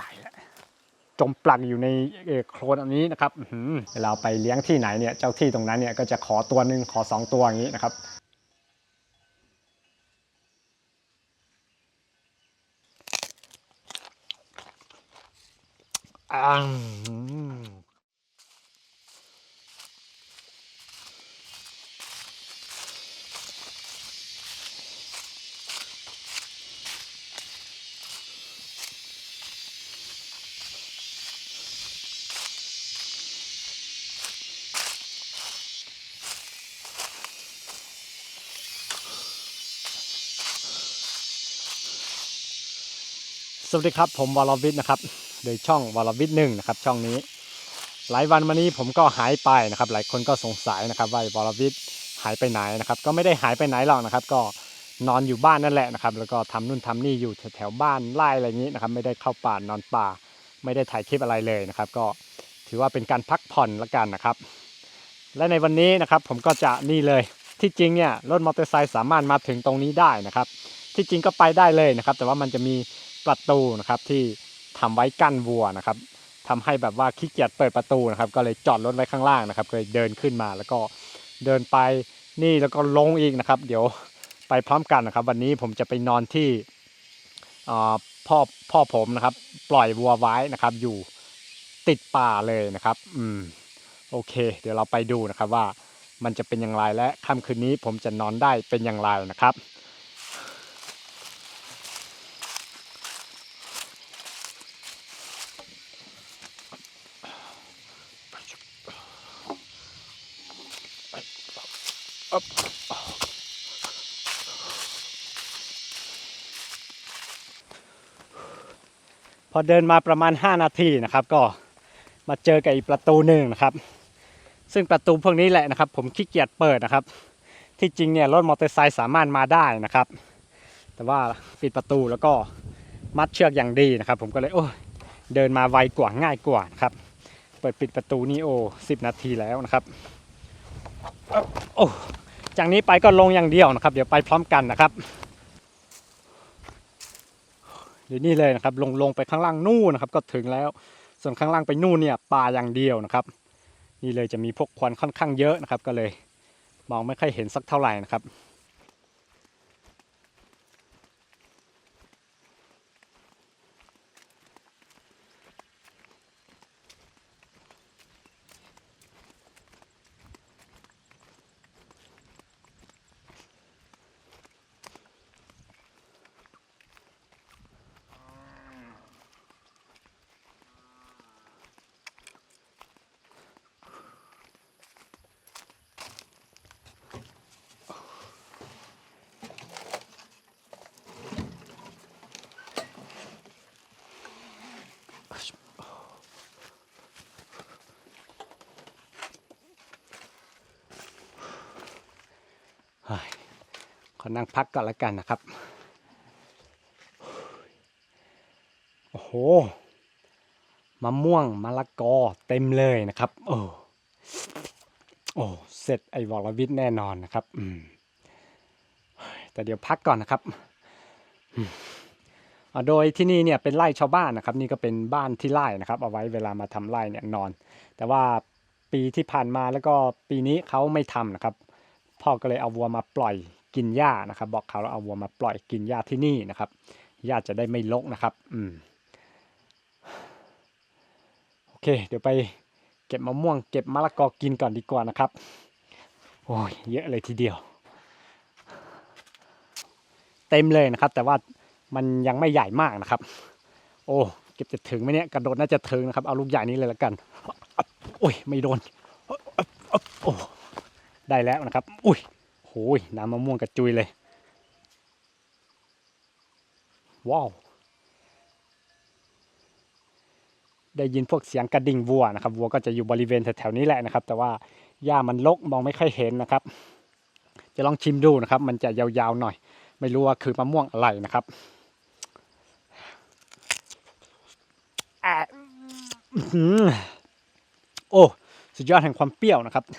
ตายแล้วจมปลักอยู่ในโคลนอันนี้นะครับเราไปเลี้ยงที่ไหนเนี่ยเจ้าที่ตรงนั้นเนี่ยก็จะขอตัวหนึ่งขอสองตัวอย่างนี้นะครับอ่ สวัสดีครับผมวรวิทนะครับโดยช่องวรวิทหนึ่งนะครับช่องนี้ หลายวันมานี้ผมก็หายไปนะครับ หลายคนก็สงสัยนะครับว่าวรวิทย์หายไปไหนนะครับ ก็ไม่ได้หายไปไหนหรอกนะครับ ก็นอนอยู่บ้านนั่นแหละนะครับ แล้วก็ทำนู่นทำนี่อยู่แถวๆบ้านไร่อะไรอย่างนี้นะครับ ไม่ได้เข้าป่านอนป่า ไม่ได้ถ่ายคลิปอะไรเลยนะครับ ก็ถือว่าเป็นการพักผ่อนละกันนะครับ และในวันนี้นะครับผมก็จะนี่เลยที่จริงเนี่ยรถมอเตอร์ไซค์สามารถมาถึงตรงนี้ได้นะครับ ที่จริงก็ไปได้เลยนะครับ แต่ว่ามันจะมี ประตูนะครับที่ทำไว้กั้นวัวนะครับทำให้แบบว่าขี้เกียจเปิดประตูนะครับ ก็เลยจอดรถไว้ข้างล่างนะครับ ก็เลยเดินขึ้นมาแล้วก็เดินไปนี่แล้วก็ลงอีกนะครับ เดี๋ยวไปพร้อมกันนะครับ วันนี้ผมจะไปนอนที่พ่อพ่อผมนะครับ ปล่อยวัวไว้นะครับ อยู่ติดป่าเลยนะครับ อืมโอเค เดี๋ยวเราไปดูนะครับว่ามันจะเป็นอย่างไรและค่ำคืนนี้ผมจะนอนได้เป็นอย่างไรนะครับ พอเดินมาประมาณ 5 นาทีนะครับ ก็มาเจอกับอีกประตูหนึ่งนะครับ ซึ่งประตูพวกนี้แหละนะครับ ผมขี้เกียจเปิดนะครับ ที่จริงเนี่ยรถมอเตอร์ไซค์สามารถมาได้นะครับ แต่ว่าปิดประตูแล้วก็มัดเชือกอย่างดีนะครับ ผมก็เลยโอ้ยเดินมาไวกว่าง่ายกว่านะครับ เปิดปิดประตูนี่โอ้สินาทีแล้วนะครับ โอ้ จากนี้ไปก็ลงอย่างเดียวนะครับ เดี๋ยวไปพร้อมกันนะครับเดี๋ยวนี่เลยนะครับ ลงลงไปข้างล่างนู่นนะครับ ก็ถึงแล้ว ส่วนข้างล่างไปนู่นเนี่ยป่าอย่างเดียวนะครับ นี่เลยจะมีพวกควันค่อนข้างเยอะนะครับ ก็เลย มองไม่ค่อยเห็นสักเท่าไหร่นะครับ ขอนั่งพักก่อนละกันนะครับ โอ้โห มะม่วงมะละกอเต็มเลยนะครับ โอ้โอ้เสร็จไอ้วรวิทแน่นอนนะครับ อืมแต่เดี๋ยวพักก่อนนะครับอืมอ่าโดยที่นี่เนี่ยเป็นไร่ชาวบ้านนะครับ นี่ก็เป็นบ้านที่ไร่นะครับ เอาไว้เวลามาทำไร่เนี่ยนอน แต่ว่าปีที่ผ่านมาแล้วก็ปีนี้เขาไม่ทำนะครับ พ่อก็เลยเอาวัวมาปล่อย กินหญ้านะครับบอกเขาแล้วเอาวัวมาปล่อยกินหญ้าที่นี่นะครับหญ้าจะได้ไม่รกนะครับอืมโอเค เดี๋ยวไปเก็บมะม่วง เก็บมะละกอกินก่อนดีกว่านะครับโอ้ยเยอะเลยทีเดียว เต็มเลยนะครับ แต่ว่ามันยังไม่ใหญ่มากนะครับ โอ้เก็บจะถึงไหมเนี่ยกระโดดน่าจะถึงนะครับ เอาลูกใหญ่นี้เลยละกันโอ้ยไม่โดนโอ้ได้แล้วนะครับ อุ้ย ยน้ำมะม่วงกระจุยเลย ว้าว ได้ยินพวกเสียงกระดิ่งวัวนะครับ วัวก็จะอยู่บริเวณแถวๆนี้แหละนะครับ แต่ว่าหญ้ามันรกมองไม่ค่อยเห็นนะครับ จะลองชิมดูนะครับ มันจะยาวๆหน่อย ไม่รู้ว่าคือมะม่วงอะไรนะครับอโอ้ สุดยอดแห่งความเปรี้ยวนะครับ อ่า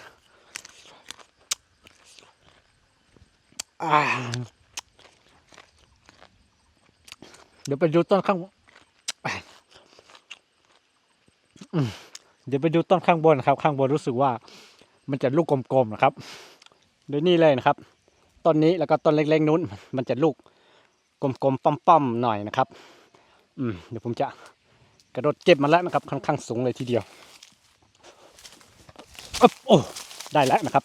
เดี๋ยวไปดูต้นข้างเดี๋ยวไปดูต้นข้างบนนะครับ ข้างบนรู้สึกว่ามันจะลูกกลมๆนะครับโดยนี่เลยนะครับต้นนี้แล้วก็ต้นเล็กๆนู้น มันจะลูกกลมๆป้อมๆหน่อยนะครับ อืมเดี๋ยวผมจะกระโดดเก็บมาแล้วนะครับค่อนข้างสูงเลยทีเดียวอ๊บโอ้ได้แล้วนะครับ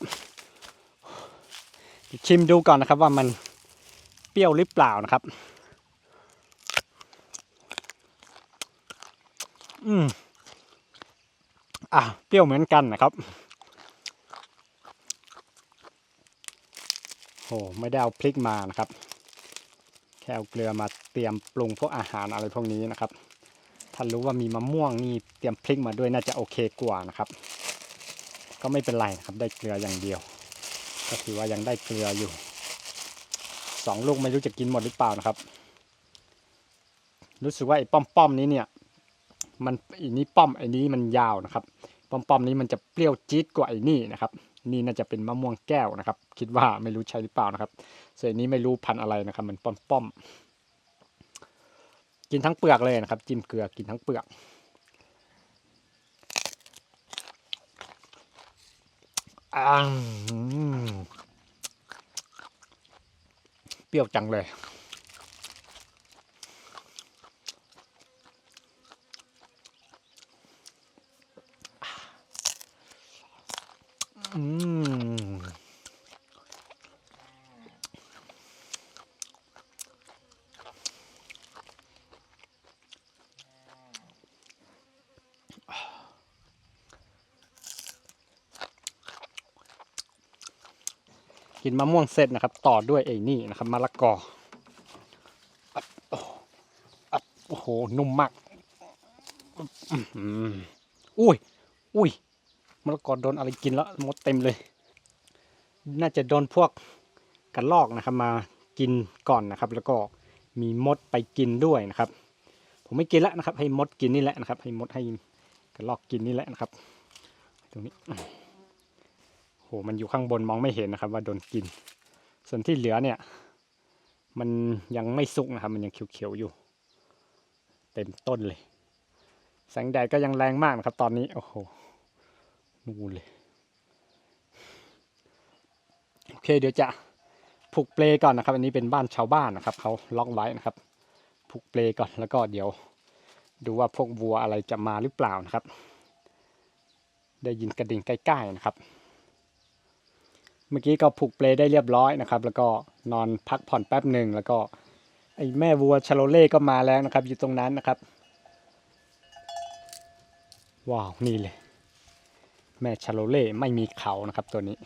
ชิมดูก่อนนะครับว่ามันเปรี้ยวหรือเปล่านะครับ อืมอะเปรี้ยวเหมือนกันนะครับโอ้ไม่ได้เอาพริกมานะครับ แค่เอาเกลือมาเตรียมปรุงพวกอาหารอะไรพวกนี้นะครับ ถ้ารู้ว่ามีมะม่วงนี่เตรียมพริกมาด้วยน่าจะโอเคกว่านะครับ ก็ไม่เป็นไรนะครับได้เกลืออย่างเดียว ก็ถือว่ายังได้เกลืออยู่สองลูกไม่รู้จะกินหมดหรือเปล่านะครับ รู้สึกว่าไอ้ป้อมๆนี้เนี่ย มันไอ้นี้ป้อมไอ้นี้มันยาวนะครับ ป้อมๆนี้มันจะเปรี้ยวจี๊ดกว่าไอ้นี่นะครับ นี่น่าจะเป็นมะม่วงแก้วนะครับ คิดว่าไม่รู้ใช่หรือเปล่านะครับ ส่วนนี้ไม่รู้พันอะไรนะครับ มันป้อมๆกินทั้งเปลือกเลยนะครับ จิ้มเกลือกินทั้งเปลือกอ่า เปรี้ยวจังเลย อืม กินมะม่วงเสร็จนะครับ ต่อด้วยไอ้นี่นะครับมะละกออัดโอ้โหนุ่มมากอุ้ยอุ้ยมะละกอโดนอะไรกินแล้วมดเต็มเลย น่าจะโดนพวกกระลอกนะครับ มากินก่อนนะครับ แล้วก็มีมดไปกินด้วยนะครับ ผมไม่กินแล้วนะครับ ให้มดกินนี่แหละนะครับ ให้มดให้กระลอกกินนี่แหละนะครับ ตรงนี้ มันอยู่ข้างบนมองไม่เห็นนะครับ ว่าโดนกิน ส่วนที่เหลือเนี่ย มันยังไม่สุกนะครับ มันยังเขียวๆอยู่ เต็มต้นเลย แสงแดดก็ยังแรงมากนะครับ ตอนนี้โอ้โหนู่นเลยโอเคเดี๋ยวจะผูกเปลก่อนนะครับ อันนี้เป็นบ้านชาวบ้านนะครับเขาล็อกไว้นะครับ ผูกเปลก่อนแล้วก็เดี๋ยว ดูว่าพวกวัวอะไรจะมาหรือเปล่านะครับ ได้ยินกระดิ่งใกล้ๆนะครับ มื่อกี้ก็ผูกเปลได้เรียบร้อยนะครับ แล้วก็นอนพักผ่อนแป๊บหนึ่งแล้วก็ไอ้แม่วัวชาโลเล่ก็มาแล้วนะครับ อยู่ตรงนั้นนะครับ ว้าวนี่เลย แม่ชาโลเล่ไม่มีเขานะครับตัวนี้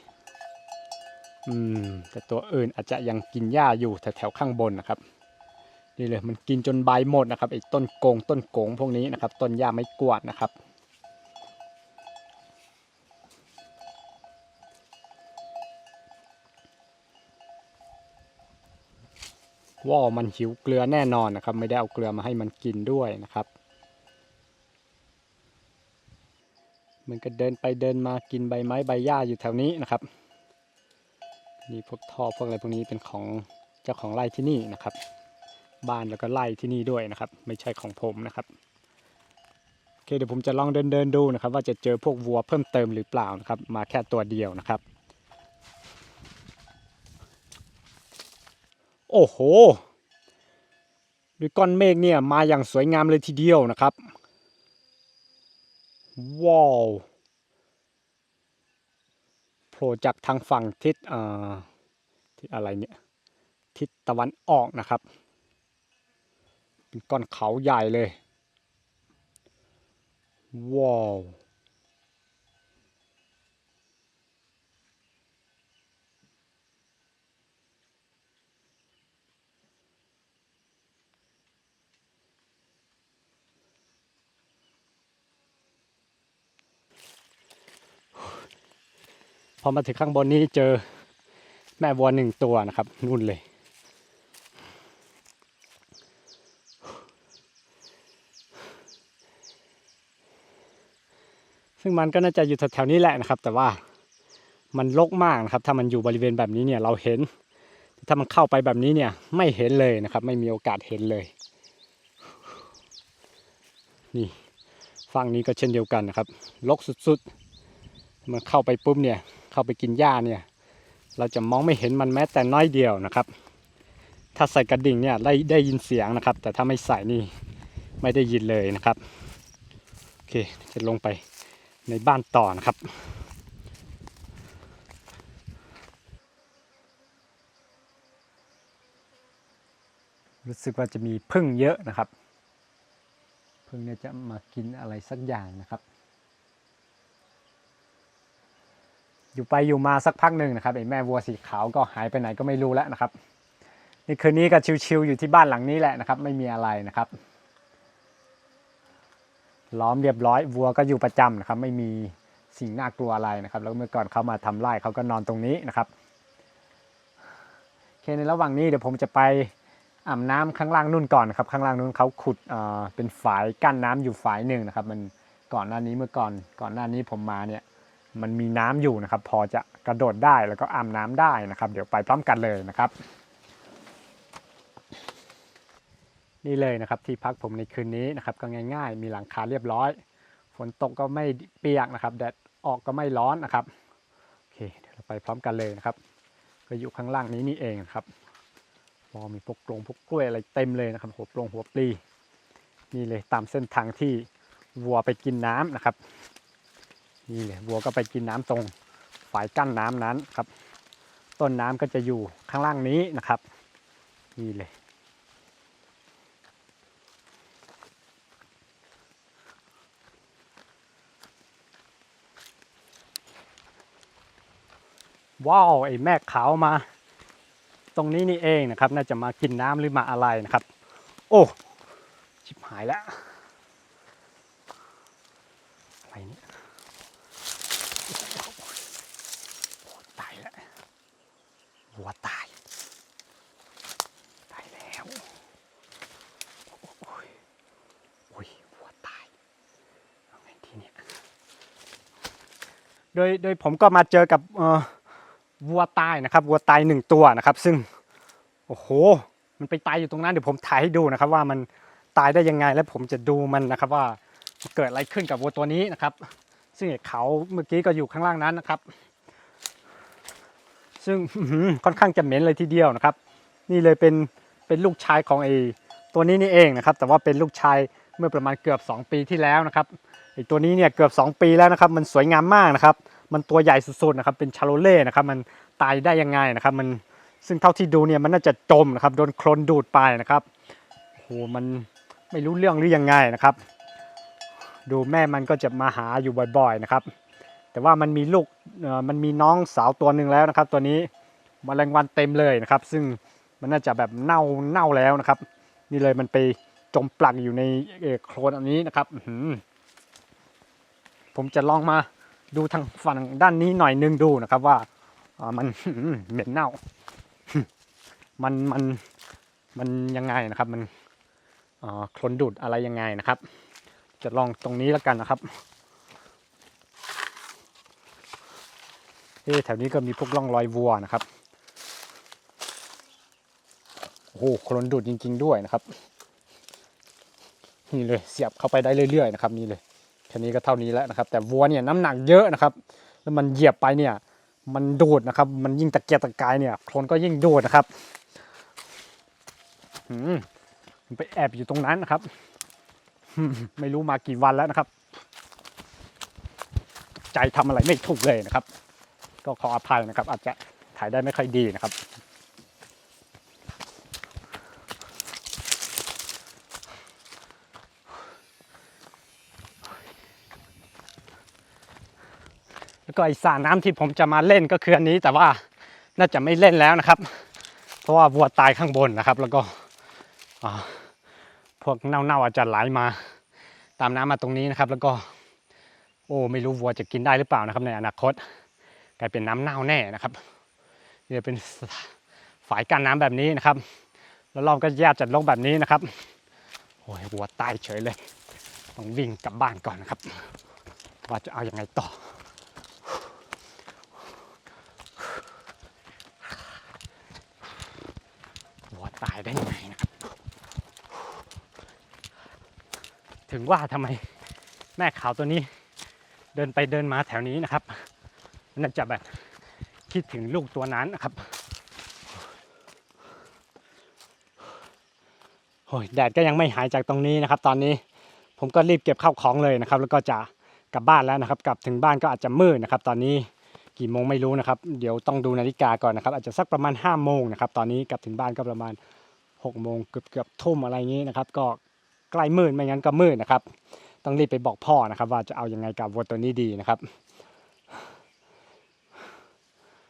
อืม แต่ตัวอื่นอาจจะยังกินหญ้าอยู่แถวๆข้างบนนะครับนี่เลยมันกินจนใบหมดนะครับไอ้ต้นโกงต้นโกงพวกนี้นะครับ ต้นหญ้าไม่กวาดนะครับ ว่ามันหิวเกลือแน่นอนนะครับ ไม่ได้เอาเกลือมาให้มันกินด้วยนะครับ มันก็เดินไปเดินมากินใบไม้ใบหญ้าอยู่แถวนี้นะครับนี่พวกท่อพวกอะไรพวกนี้เป็นของเจ้าของไร่ที่นี่นะครับ บ้านแล้วก็ไร่ที่นี่ด้วยนะครับ ไม่ใช่ของผมนะครับโอเคเดี๋ยวผมจะลองเดินเดินดูนะครับ ว่าจะเจอพวกวัวเพิ่มเติมหรือเปล่านะครับ มาแค่ตัวเดียวนะครับ โอ้โหด้วยก้อนเมฆเนี่ยมาอย่างสวยงามเลยทีเดียวนะครับ ว้าวโผล่จากทางฝั่งทิศอ่อทิศอะไรเนี่ย ทิศตะวันออกนะครับ เป็นก้อนเขาใหญ่เลย ว้าว พอมาถึงข้างบนนี้เจอแม่วัวหนึ่งตัวนะครับนู่นเลย ซึ่งมันก็น่าจะอยู่แถวๆนี้แหละนะครับ แต่ว่ามันรกมากนะครับ ถ้ามันอยู่บริเวณแบบนี้เนี่ยเราเห็น ถ้ามันเข้าไปแบบนี้เนี่ยไม่เห็นเลยนะครับ ไม่มีโอกาสเห็นเลย นี่ฝั่งนี้ก็เช่นเดียวกันนะครับ ลกสุดๆมันเข้าไปปุ๊บเนี่ย เข้าไปกินหญ้าเนี่ย เราจะมองไม่เห็นมันแม้แต่น้อยเดียวนะครับ ถ้าใส่กระดิ่งเนี่ยได้ได้ยินเสียงนะครับ แต่ถ้าไม่ใส่นี่ไม่ได้ยินเลยนะครับโอเคจะลงไปในบ้านต่อนะครับรู้สึกว่าจะมีพึ่งเยอะนะครับ พึ่งเนี่ยจะมากินอะไรสักอย่างนะครับ อยู่ไปอยู่มาสักพักหนึ่งนะครับไอ้แม่วัวสีขาวก็หายไปไหนก็ไม่รู้แล้วนะครับ นี่คืนนี้ก็ชิวๆอยู่ที่บ้านหลังนี้แหละนะครับ ไม่มีอะไรนะครับล้อมเรียบร้อยวัวก็อยู่ประจำนะครับ ไม่มีสิ่งน่ากลัวอะไรนะครับ แล้วเมื่อก่อนเขามาทำไร่เขาก็นอนตรงนี้นะครับโอเคในระหว่างนี้เดี๋ยวผมจะไปอาบน้ำข้างล่างนู่นก่อนนะครับ ข้างล่างนู่นเขาขุดเอ่อเป็นฝายกั้นน้ำอยู่ฝายหนึ่งนะครับ มันก่อนหน้านี้เมื่อก่อนก่อนหน้านี้ผมมาเนี่ย มันมีน้ำอยู่นะครับ พอจะกระโดดได้แล้วก็อาบน้ำได้นะครับ เดี๋ยวไปพร้อมกันเลยนะครับ นี่เลยนะครับที่พักผมในคืนนี้นะครับ ก็ง่ายๆ มีหลังคาเรียบร้อย ฝนตกก็ไม่เปียกนะครับแดดออกก็ไม่ร้อนนะครับโอเคเดี๋ยวเราไปพร้อมกันเลยนะครับ ก็อยู่ข้างล่างนี้นี่เองนะครับพอมีพวกกรงพวกกล้วยอะไรเต็มเลยนะครับหัวปลงหัวปลีนี่เลยตามเส้นทางที่วัวไปกินน้ำนะครับ นี่เลยวัวก็ไปกินน้ำตรงฝายกั้นน้ำนั้นครับ ต้นน้ำก็จะอยู่ข้างล่างนี้นะครับ นี่เลย ว้าวไอ้แม่ขาวมา ตรงนี้นี่เองนะครับ น่าจะมากินน้ำหรือมาอะไรนะครับ โอ้ชิบหายแล้วอะไรเนี่ย โอ้ตายแล้ววัวตาย ตายแล้วโอ้ยโอ้ยวัวตายเอาไงทีเนี่ย โดยโดยผมก็มาเจอกับวัวตายนะครับ วัวตายหนึ่งตัวนะครับ ซึ่งโอ้โห มันไปตายอยู่ตรงนั้นเดี๋ยวผมถ่ายให้ดูนะครับ ว่ามันตายได้ยังไงและผมจะดูมันนะครับว่าเกิดอะไรขึ้นกับวัวตัวนี้นะครับ ซึ่งเขาเมื่อกี้ก็อยู่ข้างล่างนั้นนะครับ ซึ่งค่อนข้างจะเหม็นเลยทีเดียวนะครับ นี่เลยเป็นเป็นลูกชายของไอ้ตัวนี้นี่เองนะครับ แต่ว่าเป็นลูกชายเมื่อประมาณเกือบ 2 ปีที่แล้วนะครับ ไอ้ตัวนี้เนี่ยเกือบ 2 ปีแล้วนะครับ มันสวยงามมากนะครับ มันตัวใหญ่สุดๆนะครับ เป็นชาโลเล่นะครับ มันตายได้ยังไงนะครับ มันซึ่งเท่าที่ดูเนี่ยมันน่าจะจมนะครับ โดนโคลนดูดไปนะครับโหมันไม่รู้เรื่องหรือยังไงนะครับ ดูแม่มันก็จะมาหาอยู่บ่อยๆนะครับ แต่ว่ามันมีลูกมันมีน้องสาวตัวหนึ่งแล้วนะครับ ตัวนี้มแมลงวันเต็มเลยนะครับ ซึ่งมันน่าจะแบบเน่าเน่าแล้วนะครับ นี่เลยมันไปจมปลักอยู่ในโคลนอันนี้นะครับอื ผมจะลองมาดูทางฝั่งด้านนี้หน่อยนึงดูนะครับว่ามันเหม็นเน่า มันมันมันยังไงนะครับ มันโคลนดูดอะไรยังไงนะครับ จะลองตรงนี้แล้วกันนะครับเอ๊แถวนี้ก็มีพวกร่องรอยวัวนะครับ โอ้โหโคลนดูดจริง ๆ ด้วยนะครับ นี่เลยเสียบเข้าไปได้เรื่อยๆนะครับ นี่เลย แค่นี้ก็เท่านี้แล้วนะครับ แต่วัวเนี่ยน้ำหนักเยอะนะครับ แล้วมันเหยียบไปเนี่ย มันดูดนะครับ มันยิ่งตะเกียกตะกายเนี่ยโคลนก็ยิ่งดูดนะครับหืมมันไปแอบอยู่ตรงนั้นนะครับ ไม่รู้มากี่วันแล้วนะครับ ใจทำอะไรไม่ถูกเลยนะครับ ก็ขออภัยนะครับ อาจจะถ่ายได้ไม่ค่อยดีนะครับ ก็ไอสระน้ำที่ผมจะมาเล่นก็คืออันนี้ แต่ว่าน่าจะไม่เล่นแล้วนะครับ เพราะว่าวัวตายข้างบนนะครับ แล้วก็พวกเน่าๆอาจจะไหลมา ตามน้ำมาตรงนี้นะครับ แล้วก็ โอ้ไม่รู้วัวจะกินได้หรือเปล่านะครับ ในอนาคต กลายเป็นน้ำเน่าแน่นะครับเนี่เป็นฝายกั้นน้ำแบบนี้นะครับ แล้วรอบก็แยกจัดลงแบบนี้นะครับโอ้ยวัวตายเฉยเลย ต้องวิ่งกลับบ้านก่อนนะครับ ว่าจะเอาอยัางไงต่อ ตายได้ยังไงนะครับ ถึงว่าทำไมแม่ขาวตัวนี้ เดินไปเดินมาแถวนี้นะครับ น่าจะแบบคิดถึงลูกตัวนั้นนะครับโอ้ยแดดก็ยังไม่หายจากตรงนี้นะครับ ตอนนี้ผมก็รีบเก็บข้าวของเลยนะครับ แล้วก็จะกลับบ้านแล้วนะครับ กลับถึงบ้านก็อาจจะมืดนะครับ ตอนนี้ กี่โมงไม่รู้นะครับ เดี๋ยวต้องดูนาฬิกาก่อนนะครับ อาจจะสักประมาณ5้าโมงนะครับ ตอนนี้กลับถึงบ้านก็ประมาณ6กโมงเกือบเกือบทุ่มอะไรอย่างนี้นะครับ ก็ใกล้มืดไม่งั้นก็มืดนะครับ ต้องรีบไปบอกพ่อนะครับ ว่าจะเอายังไงกับวัวตัวนี้ดีนะครับ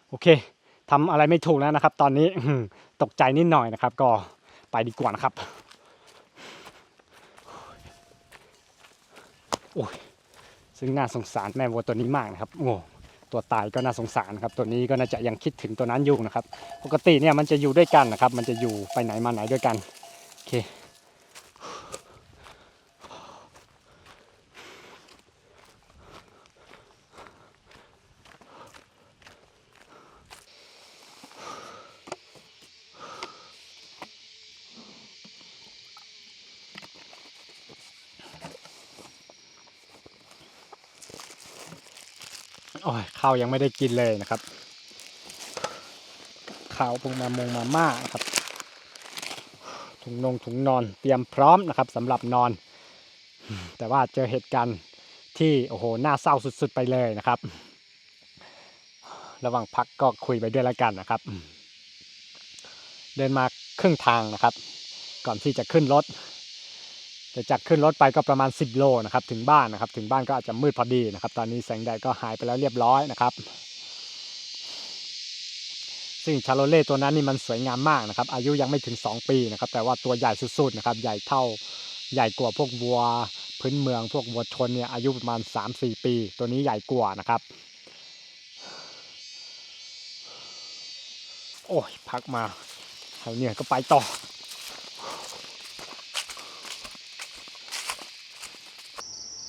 โอเคทำอะไรไม่ถูกแล้วนะครับ ตอนนี้ตกใจนิดหน่อยนะครับ ก็ไปดีกว่านะครับโอ้ยซึ่งน่าสงสารแม่วัวตัวนี้มากนะครับโอ้ ตัวตายก็น่าสงสารครับ ตัวนี้ก็น่าจะยังคิดถึงตัวนั้นอยู่นะครับ ปกติเนี่ยมันจะอยู่ด้วยกันนะครับ มันจะอยู่ไปไหนมาไหนด้วยกันโอเค อ้ยข้าวยังไม่ได้กินเลยนะครับข้าวพงมามงมาม่านะครับ ถุงนงถุงนอนเตรียมพร้อมนะครับสำหรับนอน แต่ว่าเจอเหตุการณ์ที่โอ้โหน่าเศร้าสุด ๆ ไปเลยนะครับ ระหว่างพักก็คุยไปด้วยแล้วกันนะครับ เดินมาครึ่งทางนะครับ ก่อนที่จะขึ้นรถ แต่จากขึ้นรถไปก็ประมาณ 10 โลนะครับถึงบ้านนะครับ ถึงบ้านก็อาจจะมืดพอดีนะครับ ตอนนี้แสงแดดก็หายไปแล้วเรียบร้อยนะครับ ซึ่งชาโลเล่ตัวนั้นนี่มันสวยงามมากนะครับ อายุยังไม่ถึง 2 ปีนะครับ แต่ว่าตัวใหญ่สุดๆนะครับ ใหญ่เท่าใหญ่กว่าพวกวัวพื้นเมืองพวกวัวชนเนี่ยอายุประมาณ 3-4 ปี ตัวนี้ใหญ่กว่านะครับ โอ้ยพักมาแถวเนี่ยก็ไปต่อ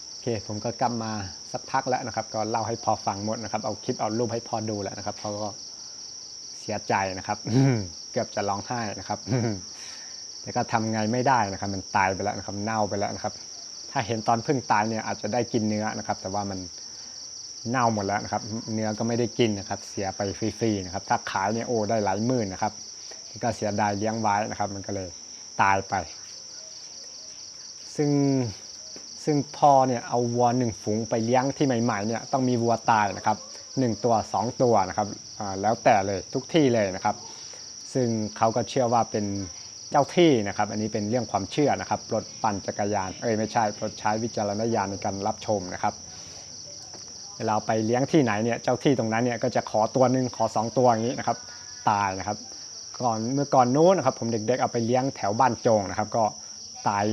โอเค ผมก็กลับมาสักพักแล้วนะครับ ก็เล่าให้พอฟังหมดนะครับ เอาคลิปเอารูปให้พอดูแล้วนะครับเขาก็เสียใจนะครับเกือบจะร้องไห้นะครับแต่ก็ทำไงไม่ได้นะครับ มันตายไปแล้วนะครับ เน่าไปแล้วนะครับ ถ้าเห็นตอนเพิ่งตายเนี่ยอาจจะได้กินเนื้อนะครับ แต่ว่ามันเน่าหมดแล้วนะครับ เนื้อก็ไม่ได้กินนะครับ เสียไปฟรีๆนะครับ ถ้าขายเนี่ยโอ้ได้หลายหมื่นนะครับก็เสียดายเลี้ยงไว้นะครับ มันก็เลยตายไป ซึ่ง ซึ่งพ่อเนี่ยเอาวัวหนึ่งฝูงไปเลี้ยงที่ใหม่ๆเนี่ยต้องมีวัวตายนะครับหนึ่งตัวสองตัวนะครับแล้วแต่เลยทุกที่เลยนะครับ ซึ่งเขาก็เชื่อว่าเป็นเจ้าที่นะครับ อันนี้เป็นเรื่องความเชื่อนะครับปลดปั่นจักรยานเอ้ยไม่ใช่ปลดใช้วิจารณญาณในการรับชมนะครับเวลาไปเลี้ยงที่ไหนเนี่ยเจ้าที่ตรงนั้นเนี่ยก็จะขอตัวหนึ่งขอสองตัวอย่างนี้นะครับตายนะครับ ก่อนเมื่อก่อนนู้นนะครับผมเด็กๆเอาไปเลี้ยงแถวบ้านโจงนะครับ ก็ ตาย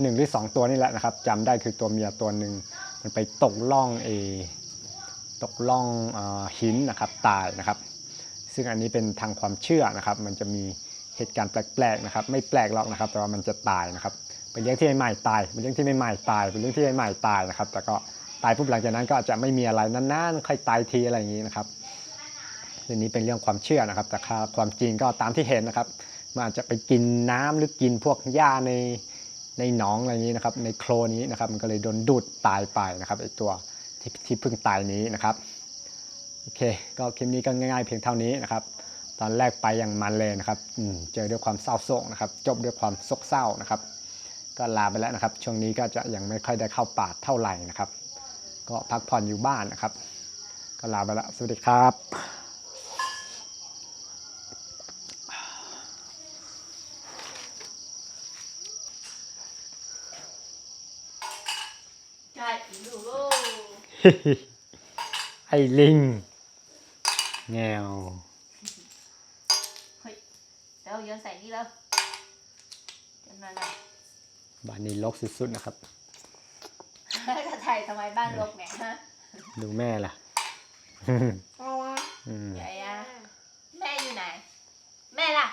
หนึ่งหรือสองตัวนี่แหละนะครับจำได้คือตัวเมียตัวหนึ่งมันไปตกล่องเอตกล่องอหินนะครับตายนะครับ ซึ่งอันนี้เป็นทางความเชื่อนะครับ มันจะมีเหตุการณ์แปลกๆนะครับ ไม่แปลกหรอกนะครับ แต่ว่ามันจะตายนะครับไปเลี้ยงที่ใหม่ตายไปเลี้ยงที่ใหม่ตายไปเลี้ยงที่ใหม่ตายนะครับ แต่ก็ตายปุ๊บหลังจากนั้นก็อาจจะไม่มีอะไรนานๆค่อยตายทีอะไรอย่างนี้นะครับเรื่องนี้เป็นเรื่องความเชื่อนะครับ แต่ความจริงก็ตามที่เห็นนะครับ มันอาจจะไปกินน้ำหรือกินพวกหญ้าใน ในหนองอะไรนี้นะครับในโคลนนี้นะครับมันก็เลยโดนดูดตายไปนะครับไอตัวที่ที่เพิ่งตายนี้นะครับโอเคก็คลิปนี้ก็ง่ายๆเพียงเท่านี้นะครับตอนแรกไปอย่างมันเลยนะครับเจอด้วยความเศร้าโศกนะครับจบด้วยความโศกเศร้านะครับ ก็ลาไปแล้วนะครับ ช่วงนี้ก็จะยังไม่ค่อยได้เข้าป่าเท่าไหร่นะครับ ก็พักผ่อนอยู่บ้านนะครับ ก็ลาไปแล้วสวัสดีครับ ใช่ดูโล ไอ้ลิงแงวเฮ้ยเดี๋ยวโยนใส่นี่แล้วจำนวนอะไรบ้านนี้ลกสุดๆนะครับ จะไทยทำไมบ้านรกเนี่ยฮะดูแม่ล่ะ อืมยายาแม่อยู่ไหน แม่ล่ะ